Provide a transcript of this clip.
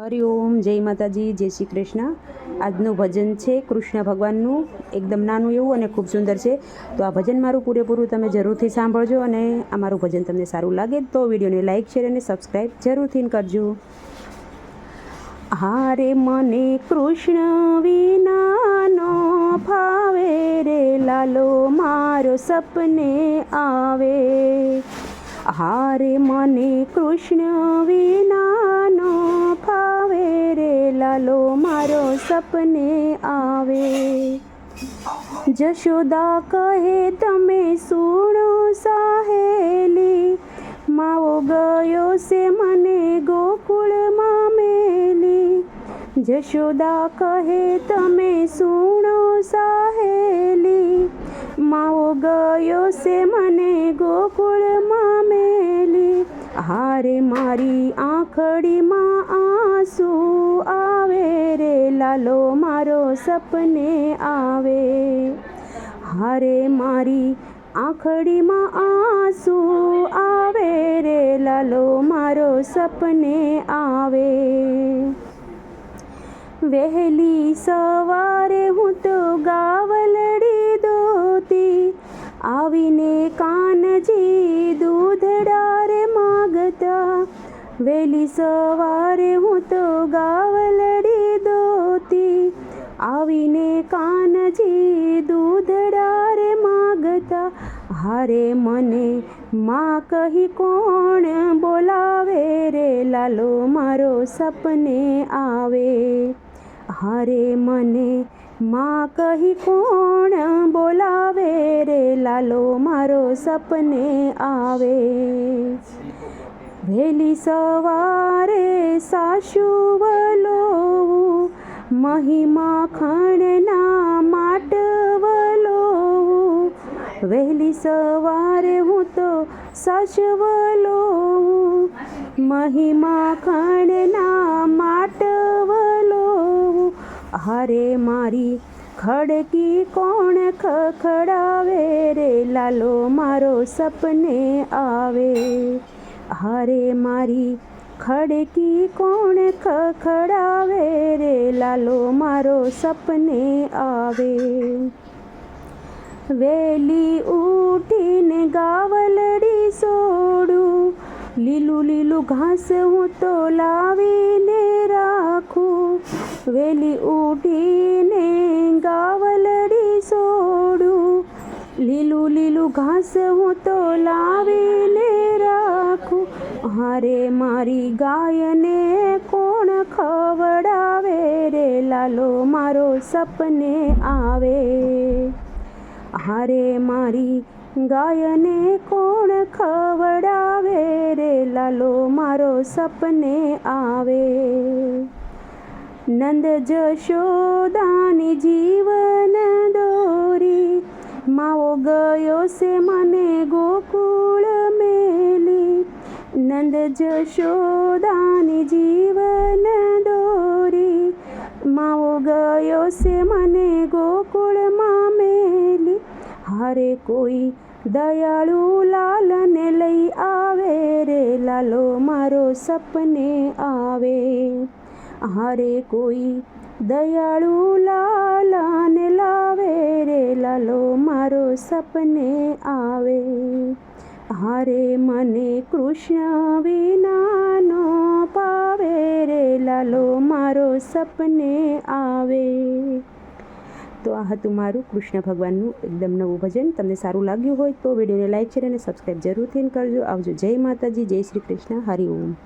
હરિઓમ જય માતાજી, જય શ્રી કૃષ્ણ. આજનું ભજન છે કૃષ્ણ ભગવાનનું. એકદમ નાનું એવું અને ખૂબ સુંદર છે. તો આ ભજન મારું પૂરેપૂરું તમે જરૂરથી સાંભળજો અને આ મારું ભજન તમને સારું લાગે તો વિડીયોને લાઇક શેર અને સબસ્ક્રાઈબ જરૂરથી કરજો. હારે મને કૃષ્ણ વિનાનો ફાવે રે, લાલો મારો સપને આવે. હારે મને કૃષ્ણ વિનાનો લાલો મારો સપને આવે. જશોદા કહે, તમે સુણો સાહેલી, માવો ગયો છે મને ગોકુળમાં મેલી. જશોદા કહે, તમે સુણો સાહેલી, માવો ગયો છે મને ગોકુળમાં મેલી. હારે મારી આંખડીમાં લાલો મારો સપને આવે. હારે મારી આંખડીમાં આંસુ આવે રે, લાલો, મારો સપને આવે. વહેલી સવારે હું તો ગાવલડી દોતી, આવીને કાનજી દૂધડારે માગતા. વહેલી સવારે હું તો ગાવલડી આવીને કાનજી દૂધડા રે માગતા, હારે મને માં કહી કોણ બોલાવે રે? લાલો મારો સપને આવે. હારે મને માં કહી કોણ બોલાવે રે? લાલો મારો સપને આવે. વહેલી સવારે સાસુ મહિમા ખણના માટવલો વહેલી સવારે હું તો સસવલો મહિમા ખણના માટવલો હારે મારી ખડકી કોણ ખખડાવે રે? લાલો મારો સપને આવે. હારે મારી ખડકી કોણ ખખડાવે રે? લાલો મારો સપને આવે. વેલી ઉઠીને ગાવલડી સોડું. લીલું લીલું ઘાસ હું તો લાવીને રાખું. વેલી ઉઠીને ગાવલડી સોડું. લીલું લીલું ઘાસ હું તો લાવીને રાખું. હારે મારી ગાયને કોણ ખવડાવે લાલો મારો સપને આવે. હારે મારી ગાયને કોણ ખવડાવે રે? લાલો મારો સપને આવે. નંદ જશોદાની જીવન દોરી. માવો ગયો છે મને ગોકુળ મેલી. નંદ જશોદાની જીવન દોરી માવો ગયો છે મને ગોકુળમાં મેલી. હારે કોઈ દયાળુ લાલને લઈ આવે રે, લાલો મારો સપને આવે. હારે કોઈ દયાળુ લાલાને લાવે રે, લાલો મારો સપને આવે. હારે મને કૃષ્ણ વિનાનો સપને આવે. તો આ હતું મારું કૃષ્ણ ભગવાનનું એકદમ નવું ભજન. તમને સારું લાગ્યું હોય તો વિડીયોને લાઇક શેર અને સબસ્ક્રાઈબ જરૂરથી કરજો. આવજો જય માતાજી, જય શ્રી કૃષ્ણ. હરિ ઓમ.